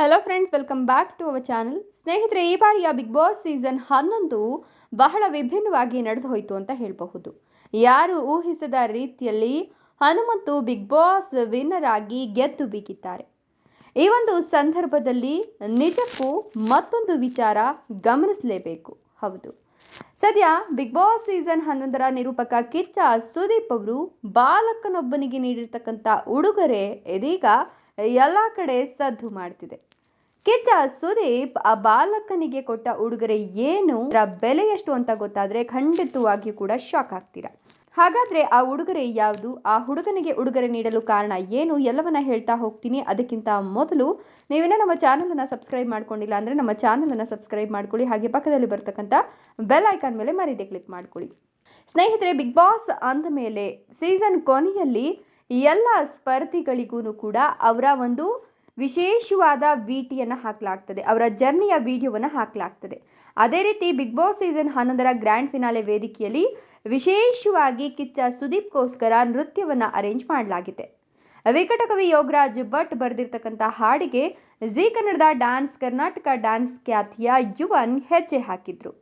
Hello friends welcome back to our channel ಸ್ನೇಹಿತರೆ, ಈ ಬಾರಿಯ ಬಿಗ್ ಬಾಸ್ ಸೀಸನ್ ಹನ್ನೊಂದು ಬಹಳ ವಿಭಿನ್ನವಾಗಿ ನಡೆದು ಹೋಯಿತು ಅಂತ ಹೇಳಬಹುದು. ಯಾರು ಊಹಿಸದ ರೀತಿಯಲ್ಲಿ ಹನುಮಂತು ಬಿಗ್ ಬಾಸ್ ವಿನ್ನರ್ ಆಗಿ ಗೆದ್ದು ಬೀಗಿದ್ದಾರೆ. ಈ ಒಂದು ಸಂದರ್ಭದಲ್ಲಿ ನಿಜಕ್ಕೂ ಮತ್ತೊಂದು ವಿಚಾರ ಗಮನಿಸಲೇಬೇಕು. ಹೌದು. ಸದ್ಯ ಬಿಗ್ ಬಾಸ್ ಸೀಸನ್ ಹನ್ನೊಂದರ ನಿರೂಪಕ ಕಿಚ್ಚ ಸುದೀಪ್ ಅವರು ಬಾಲಕನೊಬ್ಬನಿಗೆ ನೀಡಿರ್ತಕ್ಕಂಥ ಉಡುಗೊರೆ ಇದೀಗ ಎಲ್ಲ ಕಡೆ ಸದ್ದು ಮಾಡ್ತಿದೆ. ಕಿಚ್ಚ ಸುದೀಪ್ ಆ ಬಾಲಕನಿಗೆ ಕೊಟ್ಟ ಉಡುಗೊರೆ ಏನು? ಅದರ ಬೆಲೆ ಎಷ್ಟು ಅಂತ ಗೊತ್ತಾದ್ರೆ ಖಂಡಿತವಾಗಿಯೂ ಕೂಡ ಶಾಕ್ ಆಗ್ತೀರಾ. ಹಾಗಾದ್ರೆ ಆ ಉಡುಗೊರೆ ಯಾವುದು? ಆ ಹುಡುಗನಿಗೆ ಉಡುಗೊರೆ ನೀಡಲು ಕಾರಣ ಏನು? ಎಲ್ಲವನ್ನ ಹೇಳ್ತಾ ಹೋಗ್ತೀನಿ. ಅದಕ್ಕಿಂತ ಮೊದಲು ನೀವೇನೋ ನಮ್ಮ ಚಾನಲನ್ನು ಸಬ್ಸ್ಕ್ರೈಬ್ ಮಾಡ್ಕೊಂಡಿಲ್ಲ ಅಂದರೆ ನಮ್ಮ ಚಾನಲನ್ನು ಸಬ್ಸ್ಕ್ರೈಬ್ ಮಾಡ್ಕೊಳ್ಳಿ. ಹಾಗೆ ಪಕ್ಕದಲ್ಲಿ ಬರ್ತಕ್ಕಂಥ ಬೆಲ್ ಐಕಾನ್ ಮೇಲೆ ಮರೀದೆ ಕ್ಲಿಕ್ ಮಾಡ್ಕೊಳ್ಳಿ. ಸ್ನೇಹಿತರೆ, ಬಿಗ್ ಬಾಸ್ ಅಂದ ಮೇಲೆ ಸೀಸನ್ ಕೊನೆಯಲ್ಲಿ ಎಲ್ಲ ಸ್ಪರ್ಧಿಗಳಿಗೂ ಕೂಡ ಅವರ ಒಂದು ವಿಶೇಷವಾದ ವಿಟಿಯನ್ನು ಹಾಕಲಾಗ್ತದೆ. ಅವರ ಜರ್ನಿಯ ವಿಡಿಯೋವನ್ನು ಹಾಕಲಾಗ್ತದೆ. ಅದೇ ರೀತಿ ಬಿಗ್ ಬಾಸ್ ಸೀಸನ್ ಹನ್ನೊಂದರ ಗ್ರ್ಯಾಂಡ್ ಫಿನಾಲೆ ವೇದಿಕೆಯಲ್ಲಿ ವಿಶೇಷವಾಗಿ ಕಿಚ್ಚ ಸುದೀಪ್ಗೋಸ್ಕರ ನೃತ್ಯವನ್ನು ಅರೇಂಜ್ ಮಾಡಲಾಗಿದೆ. ವಿಕಟಕವಿ ಯೋಗರಾಜ್ ಭಟ್ ಬರೆದಿರ್ತಕ್ಕಂಥ ಹಾಡಿಗೆ ಜೀ ಕನ್ನಡದ ಡ್ಯಾನ್ಸ್ ಕರ್ನಾಟಕ ಡ್ಯಾನ್ಸ್ ಖ್ಯಾತಿಯ ಯುವನ್ ಹೆಜ್ಜೆ ಹಾಕಿದ್ರು.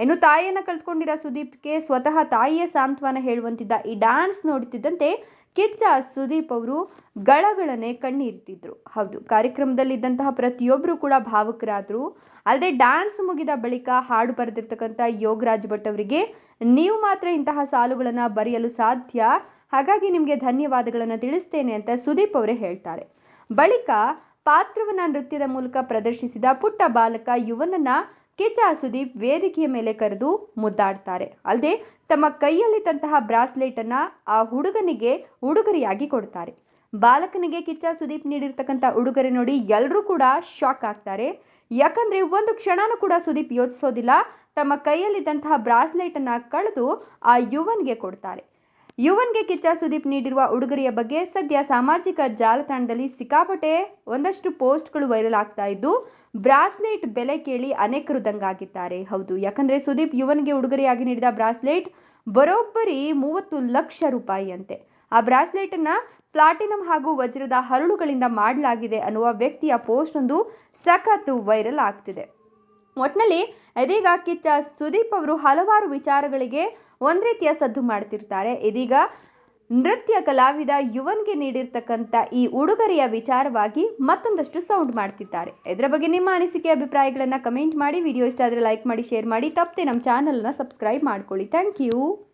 ಇನ್ನು ತಾಯಿಯನ್ನು ಕಳ್ಕೊಂಡಿರೋ ಸುದೀಪ್ಗೆ ಸ್ವತಃ ತಾಯಿಯ ಸಾಂತ್ವನ ಹೇಳುವಂತಿದ್ದ ಈ ಡ್ಯಾನ್ಸ್ ನೋಡುತ್ತಿದ್ದಂತೆ ಕಿಚ್ಚ, ಸುದೀಪ್ ಅವರು ಗಳಗಳನೆ ಕಣ್ಣೀರಿಟ್ಟಿದ್ರು. ಹೌದು, ಕಾರ್ಯಕ್ರಮದಲ್ಲಿದ್ದಂತಹ ಪ್ರತಿಯೊಬ್ಬರು ಕೂಡ ಭಾವುಕರಾದ್ರು. ಅಲ್ಲದೆ ಡ್ಯಾನ್ಸ್ ಮುಗಿದ ಬಳಿಕ ಹಾಡು ಬರೆದಿರ್ತಕ್ಕಂಥ ಯೋಗರಾಜ್ ಭಟ್ ಅವರಿಗೆ ನೀವು ಮಾತ್ರ ಇಂತಹ ಸಾಲುಗಳನ್ನು ಬರೆಯಲು ಸಾಧ್ಯ? ಹಾಗಾಗಿ ನಿಮಗೆ ಧನ್ಯವಾದಗಳನ್ನು ತಿಳಿಸ್ತೇನೆ ಅಂತ ಸುದೀಪ್ ಅವರೇ ಹೇಳ್ತಾರೆ. ಬಳಿಕ ಪಾತ್ರವನ್ನ ನೃತ್ಯದ ಮೂಲಕ ಪ್ರದರ್ಶಿಸಿದ ಪುಟ್ಟ ಬಾಲಕ ಯುವನನ್ನ ಕಿಚ್ಚ ಸುದೀಪ್ ವೇದಿಕೆಯ ಮೇಲೆ ಕರೆದು ಮುದ್ದಾಡ್ತಾರೆ. ಅಲ್ಲದೆ ತಮ್ಮ ಕೈಯಲ್ಲಿದ್ದಂತಹ ಬ್ರಾಸ್ಲೆಟ್ ಅನ್ನ ಆ ಹುಡುಗನಿಗೆ ಉಡುಗೊರೆಯಾಗಿ ಕೊಡ್ತಾರೆ. ಬಾಲಕನಿಗೆ ಕಿಚ್ಚ ಸುದೀಪ್ ನೀಡಿರ್ತಕ್ಕಂಥ ಉಡುಗೊರೆ ನೋಡಿ ಎಲ್ಲರೂ ಕೂಡ ಶಾಕ್ ಆಗ್ತಾರೆ. ಯಾಕಂದ್ರೆ ಒಂದು ಕ್ಷಣನೂ ಕೂಡ ಸುದೀಪ್ ಯೋಚಿಸೋದಿಲ್ಲ. ತಮ್ಮ ಕೈಯಲ್ಲಿದ್ದಂತಹ ಬ್ರಾಸ್ಲೆಟ್ ಅನ್ನ ಕಳೆದು ಆ ಯುವನ್ಗೆ ಕೊಡ್ತಾರೆ. ಯುವನ್ಗೆ ಕಿಚ್ಚ ಸುದೀಪ್ ನೀಡಿರುವ ಉಡುಗೊರೆಯ ಬಗ್ಗೆ ಸದ್ಯ ಸಾಮಾಜಿಕ ಜಾಲತಾಣದಲ್ಲಿ ಸಿಕ್ಕಾಪಟ್ಟೆ ಒಂದಷ್ಟು ಪೋಸ್ಟ್ಗಳು ವೈರಲ್ ಆಗ್ತಾ ಇದ್ದು, ಬ್ರಾಸ್ಲೆಟ್ ಬೆಲೆ ಕೇಳಿ ಅನೇಕರು ದಂಗಾಗಿದ್ದಾರೆ. ಹೌದು, ಯಾಕಂದ್ರೆ ಸುದೀಪ್ ಯುವನ್ಗೆ ಉಡುಗೊರೆಯಾಗಿ ನೀಡಿದ ಬ್ರಾಸ್ಲೆಟ್ ಬರೋಬ್ಬರಿ ಮೂವತ್ತು ಲಕ್ಷ ರೂಪಾಯಿ ಅಂತೆ ಆ ಬ್ರಾಸ್ಲೆಟ್ ಅನ್ನ ಪ್ಲಾಟಿನಂ ಹಾಗೂ ವಜ್ರದ ಹರಳುಗಳಿಂದ ಮಾಡಲಾಗಿದೆ ಅನ್ನುವ ವ್ಯಕ್ತಿಯ ಪೋಸ್ಟ್ ಒಂದು ಸಖತ್ ವೈರಲ್ ಆಗ್ತಿದೆ. ಒಟ್ನಲ್ಲಿ ಇದೀಗ ಕಿಚ್ಚ ಸುದೀಪ್ ಅವರು ಹಲವಾರು ವಿಚಾರಗಳಿಗೆ ಒಂದು ರೀತಿಯ ಸದ್ದು ಮಾಡ್ತಿರ್ತಾರೆ. ಇದೀಗ ನೃತ್ಯ ಕಲಾವಿದ ಯುವನ್ಗೆ ನೀಡಿರ್ತಕ್ಕಂಥ ಈ ಉಡುಗೊರೆಯ ವಿಚಾರವಾಗಿ ಮತ್ತೊಂದಷ್ಟು ಸೌಂಡ್ ಮಾಡ್ತಿದ್ದಾರೆ. ಇದರ ಬಗ್ಗೆ ನಿಮ್ಮ ಅನಿಸಿಕೆ, ಅಭಿಪ್ರಾಯಗಳನ್ನು ಕಮೆಂಟ್ ಮಾಡಿ, ವಿಡಿಯೋ ಇಷ್ಟ ಆದರೆ ಲೈಕ್ ಮಾಡಿ, ಶೇರ್ ಮಾಡಿ, ತಪ್ಪದೆ ನಮ್ಮ ಚಾನಲ್ನ ಸಬ್ಸ್ಕ್ರೈಬ್ ಮಾಡ್ಕೊಳ್ಳಿ. Thank you.